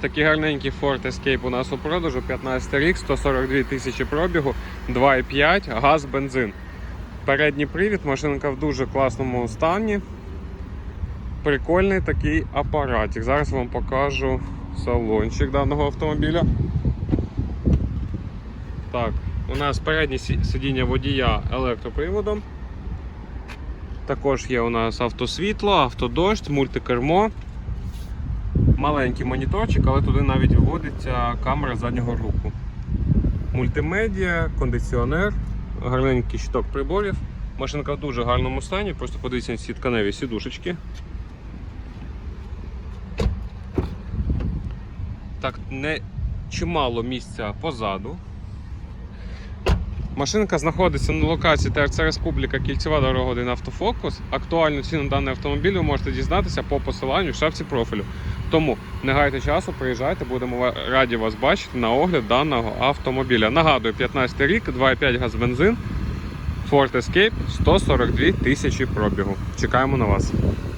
Такий гарненький Ford Escape у нас у продажу, 15 рік, 142 тисячі пробігу, 2,5, газ, бензин. Передній привід, машинка в дуже класному стані. Прикольний такий апаратик. Зараз вам покажу салончик даного автомобіля. Так, у нас переднє сидіння водія електроприводом. Також є у нас автосвітло, автодощ, мультикермо. Маленький моніторчик, але туди навіть виводиться камера заднього руху. Мультимедіа, кондиціонер, гарненький щиток приборів. Машинка в дуже гарному стані, просто подивіться на ці тканеві сідушечки. Так, не чимало місця позаду. Машинка знаходиться на локації ТРЦ Республіка Кільцева дорога 1 автофокус. Актуальну ціну даного автомобіля ви можете дізнатися по посиланню в шапці профілю. Тому не гайте часу, приїжджайте, будемо раді вас бачити на огляд даного автомобіля. Нагадую, 15 рік, 2,5 газ бензин, Ford Escape, 142 тисячі пробігу. Чекаємо на вас.